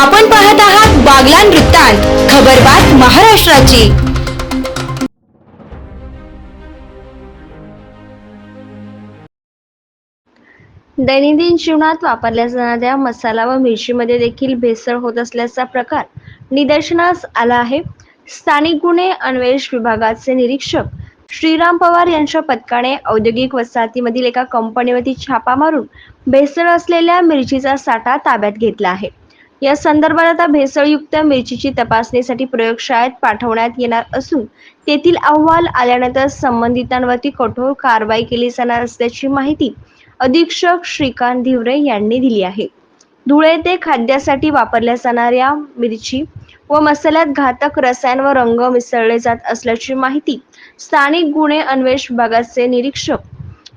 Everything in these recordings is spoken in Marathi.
आपण पाहत आहात बागलान वृत्तांत खबरबात महाराष्ट्राची. दैनंदिन जीवनात वापरल्या जाणाऱ्या मसाला व मिरचीमध्ये देखील भेसळ होत असल्याचा प्रकार निदर्शनास आला आहे. स्थानिक गुन्हे अन्वेष विभागाचे निरीक्षक श्रीराम पवार यांच्या पथकाने औद्योगिक वसाहतीमधील एका कंपनीवरती छापा मारून भेसळ असलेल्या मिरचीचा साठा ताब्यात घेतला आहे. या संदर्भात आता भेसळयुक्त मिरचीची तपासणीसाठी प्रयोगशाळेत पाठवण्यात येणार असून तेथील अहवाल आल्यानंतर संबंधितांवरती कठोर कारवाई केली जाणार असल्याची माहिती अधीक्षक श्रीकांत धिवरे यांनी दिली आहे. धुळे ते खाद्यासाठी वापरल्या जाणाऱ्या मिरची व मसाल्यात घातक रसायन व रंग मिसळले जात असल्याची माहिती स्थानिक गुन्हे अन्वेष विभागाचे निरीक्षक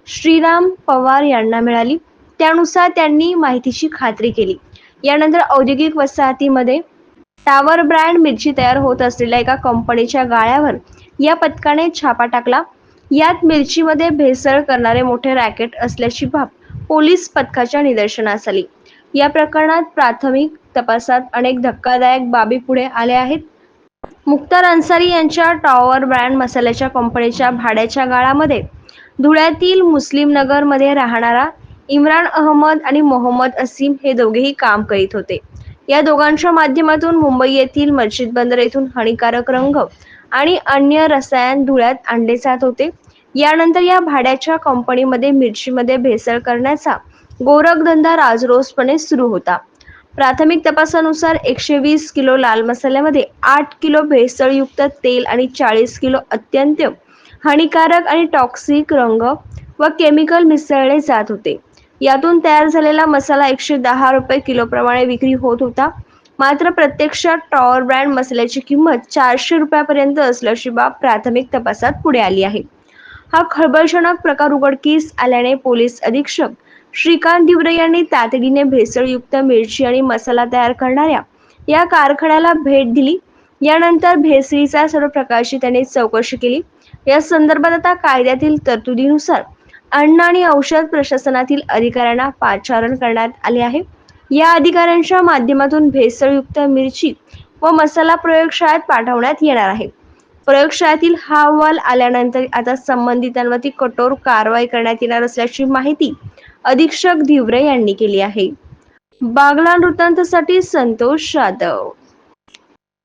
श्रीराम पवार यांना मिळाली. त्यानुसार त्यांनी माहितीची खात्री केली. यानंतर औद्योगिक वसाहतीमध्ये टावर ब्रँड मिरची तयार होत असलेल्या एका कंपनीच्या गाळ्यावर या पथकाने छापा टाकला. यात मिरचीमध्ये भेसळ करणारे मोठे रॅकेट असल्याची बाब पोलीस पथकाच्या निदर्शनास आली. या प्रकरणात प्राथमिक तपासात अनेक धक्कादायक बाबी पुढे आल्या आहेत. मुख्तार अन्सारी यांच्या टॉवर ब्रँड मसाल्याच्या कंपनीच्या भाड्याच्या गाळामध्ये धुळ्यातील मुस्लिम नगरमध्ये राहणारा इम्रान अहमद आणि मोहम्मद असीम हे दोघेही काम करीत होते. या दोघांच्या माध्यमातून मुंबई येथील मस्जिद बंदर येथून हानिकारक रंग आणि अन्य रसायन धुळ्यात आणले जात होते. यानंतर या भाड्याच्या कंपनीमध्ये मिरचीमध्ये भेसळ करण्याचा गोरखधंदा राजरोसपणे सुरू होता. प्राथमिक तपासानुसार एकशे वीस किलो लाल मसाल्यामध्ये आठ किलो भेसळयुक्त तेल आणि चाळीस किलो अत्यंत हानिकारक आणि टॉक्सिक रंग व केमिकल मिसळले जात होते. यातून तयार झालेला मसाला एकशे दहा रुपये किलोप्रमाणे विक्री होत होता. मात्र प्रत्यक्षात टॉवर ब्रँड मसाल्याची किंमत चारशे रुपयापर्यंत असल्याची बाब प्राथमिक तपासात पुढे आली आहे. हा खळबळजनक प्रकार उघडकीस आल्याने पोलीस अधीक्षक श्रीकांत दिवरे यांनी तातडीने भेसळयुक्त मिरची आणि मसाला तयार करणाऱ्या या कारखान्याला भेट दिली. यानंतर भेसळीचा सर्व प्रकारची त्यांनी चौकशी केली. या संदर्भात आता कायद्यातील तरतुदीनुसार अन्न आणि औषध प्रशासनातील अधिकाऱ्यांना पाचारण करण्यात आले आहे. या अधिकाऱ्यांच्या माध्यमातून भेसळयुक्त मिरची व मसाला प्रयोगशाळेत पाठवण्यात येणार आहे. प्रयोगशाळेतील हा अहवाल आल्यानंतर आता संबंधितांवरती कठोर कारवाई करण्यात येणार असल्याची माहिती अधीक्षक धिवरे यांनी केली आहे. बागला वृत्तांतसाठी संतोष जाधव